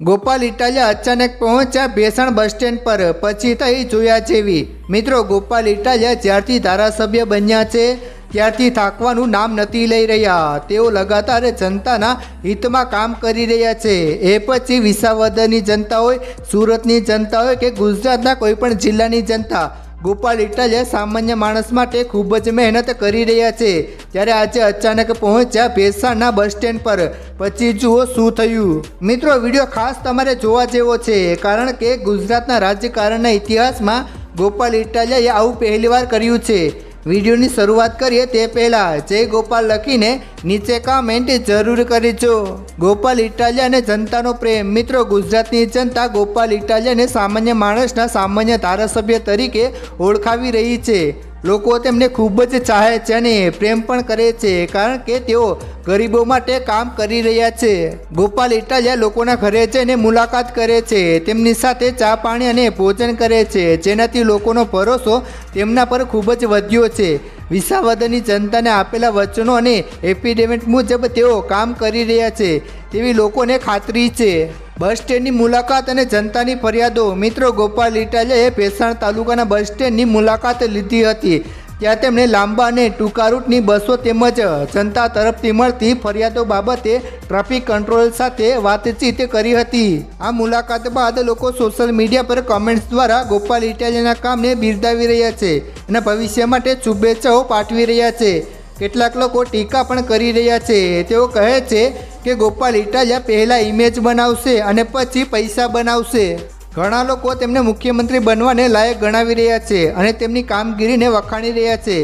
ગોપાલ ઇટાલિયા અચાનક પહોંચ્યા Bhesan bus stand પર. પછી થઈ જોયા જેવી. મિત્રો, ગોપાલ ઇટાલિયા જ્યારથી ધારાસભ્ય બન્યા છે, ત્યારથી થાકવાનું નામ નથી લઈ રહ્યા. તેઓ લગાતાર જનતાના હિતમાં કામ કરી રહ્યા છે. એ પછી વિસાવદરની જનતા હોય, સુરતની જનતા હોય કે ગુજરાતના કોઈપણ જિલ્લાની જનતા. ગોપાલ ઇટાલિયા સામાન્ય માણસ માટે ખૂબ જ મહેનત કરી રહ્યા છે. ત્યારે આજે અચાનક પહોંચ્યા ભેસાણના બસ સ્ટેન્ડ પર. પછી જુઓ શું થયું. મિત્રો, વીડિયો ખાસ તમારે જોવા જેવો છે, કારણ કે ગુજરાતના રાજકારણના ઇતિહાસમાં ગોપાલ ઇટાલિયાએ આવું પહેલીવાર કર્યું છે. વિડીયોની શરૂઆત કરીએ તે પહેલાં જય ગોપાલ લખીને નીચે કમેન્ટ જરૂર કરજો. ગોપાલ ઇટાલિયા અને જનતાનો પ્રેમ. મિત્રો, ગુજરાતની જનતા ગોપાલ ઇટાલિયાને સામાન્ય માણસના સામાન્ય ધારાસભ્ય તરીકે ઓળખાવી રહી છે. લોકો તેમને ખૂબ જ ચાહે છે અને પ્રેમ પણ કરે છે, કારણ કે તેઓ ગરીબો માટે કામ કરી રહ્યા છે. ગોપાલ ઇટાલિયા લોકોના ઘરે જઈને મુલાકાત કરે છે, તેમની સાથે ચા પાણી અને ભોજન કરે છે, જેનાથી લોકોનો ભરોસો તેમના પર ખૂબ જ વધ્યો છે. વિસાવદરની જનતાને આપેલા વચનો અને એફિડેવિટ મુજબ તેઓ કામ કરી રહ્યા છે તેવી લોકોને ખાતરી છે. બસ સ્ટેન્ડની મુલાકાત અને જનતાની ફરિયાદો મિત્રો ગોપાલ ઇટાલિયાએ ભેસાણ તાલુકાના બસ સ્ટેન્ડની મુલાકાત લીધી હતી. ત્યાં તેમણે લાંબા અને ટૂંકા રૂટની બસો તેમજ જનતા તરફથી મળતી ફરિયાદો બાબતે ટ્રાફિક કંટ્રોલ સાથે વાતચીત કરી હતી. આ મુલાકાત બાદ લોકો સોશિયલ મીડિયા પર કમેન્ટ્સ દ્વારા ગોપાલ ઇટાલિયાના કામને બિરદાવી રહ્યા છે અને ભવિષ્ય માટે શુભેચ્છાઓ પાઠવી રહ્યા છે. કેટલાક લોકો ટીકા પણ કરી રહ્યા છે. તેઓ કહે છે કે ગોપાલ ઇટાલિયા પહેલાં ઇમેજ બનાવશે અને પછી પૈસા બનાવશે. ઘણા લોકો તેમને મુખ્યમંત્રી બનવાને લાયક ગણાવી રહ્યા છે અને તેમની કામગીરીને વખાણી રહ્યા છે.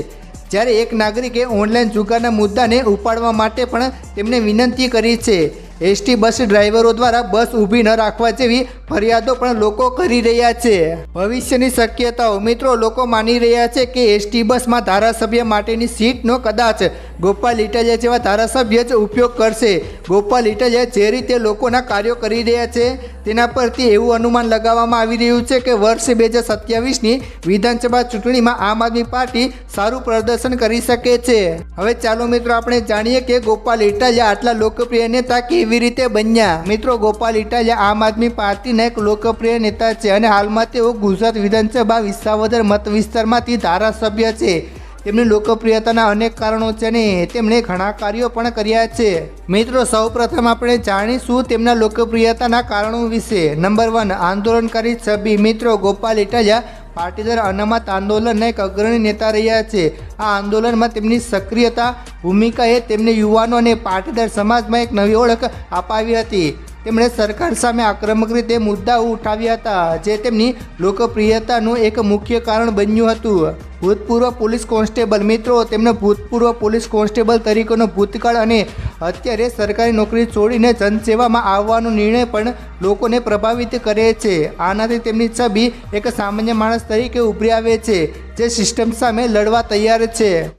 જ્યારે એક નાગરિકે ઓનલાઈન જુગારના મુદ્દાને ઉપાડવા માટે પણ તેમને વિનંતી કરી છે. એસટી બસ ડ્રાઈવરો દ્વારા બસ ઊભી ન રાખવા જેવી ફરિયાદો પણ લોકો કરી રહ્યા છે. ભવિષ્યની શક્યતાઓ મિત્રો લોકો માની રહ્યા છે કે એસટી બસમાં ધારાસભ્ય માટેની સીટનો કદાચ ગોપાલ ઇટાલિયા જેવા ધારાસભ્ય જ ઉપયોગ કરશે. ગોપાલ ઇટાલિયા જે રીતે લોકોના કાર્યો કરી રહ્યા છે, તેના પરથી એવું અનુમાન લગાવવામાં આવી રહ્યું છે કે વર્ષ બે હજાર સત્યાવીસની વિધાનસભા ચૂંટણીમાં આમ આદમી પાર્ટી સારું પ્રદર્શન કરી શકે છે. હવે ચાલો મિત્રો આપણે જાણીએ કે ગોપાલ ઇટાલિયા આટલા લોકપ્રિય નેતા કેવી રીતે બન્યા. મિત્રો, ગોપાલ ઇટાલિયા આમ આદમી પાર્ટીના એક લોકપ્રિય નેતા છે અને હાલમાં તેઓ ગુજરાત વિધાનસભા વિસાવદર મત વિસ્તારમાંથી ધારાસભ્ય છે. તેમની લોકપ્રિયતાના અનેક કારણો છે અને તેમણે ઘણા કાર્યો પણ કર્યા છે. મિત્રો, સૌપ્રથમ આપણે જાણીશું તેમના લોકપ્રિયતાના કારણો વિશે. નંબર વન આંદોલનકારી છબી મિત્રો ગોપાલ ઇટાલિયા પાટીદાર અનામત આંદોલનના એક અગ્રણી નેતા રહ્યા છે. આ આંદોલનમાં તેમની સક્રિયતા ભૂમિકાએ તેમને યુવાનો અને પાટીદાર સમાજમાં એક નવી ઓળખ અપાવી હતી. તેમણે સરકાર સામે આક્રમક રીતે મુદ્દાઓ ઉઠાવ્યા હતા, જે તેમની લોકપ્રિયતાનું એક મુખ્ય કારણ બન્યું હતું. ભૂતપૂર્વ પોલીસ કોન્સ્ટેબલ મિત્રો, તેમનો ભૂતપૂર્વ પોલીસ કોન્સ્ટેબલ તરીકેનો ભૂતકાળ અને અત્યારે સરકારી નોકરી છોડીને જનસેવામાં આવવાનો નિર્ણય પણ લોકોને પ્રભાવિત કરે છે. આનાથી તેમની છબી એક સામાન્ય માણસ તરીકે ઉભરી આવે છે, જે સિસ્ટમ સામે લડવા તૈયાર છે.